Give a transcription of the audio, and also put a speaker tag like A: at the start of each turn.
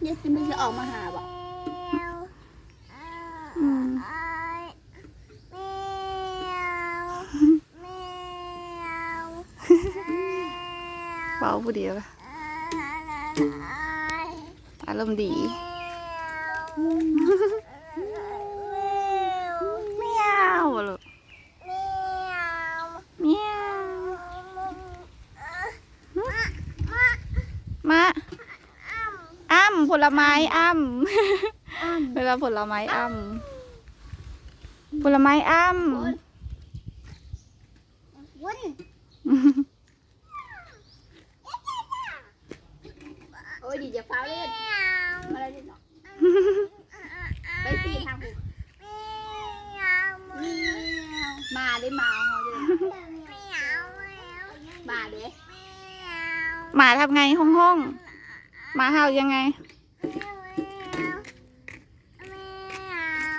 A: เนี่ยจะไม่จะออกมาหาบ่
B: อืมเบาผู้เดียวละอารมณ์ดีเมียวลูกเมียวมาอ้ำ ผลไม้อ้ำ เวลาผลไม้อ้ำผลไม้อ้ำ
A: วุ้นโอ้ยดีจะฟ้าวเล่นมาเลยดิเนาะไปสี่ทางหูมาได้มาเขาจะมาเด้
B: หมาทำไงห้องห้องหมาเห่ายังไง ไม่เอา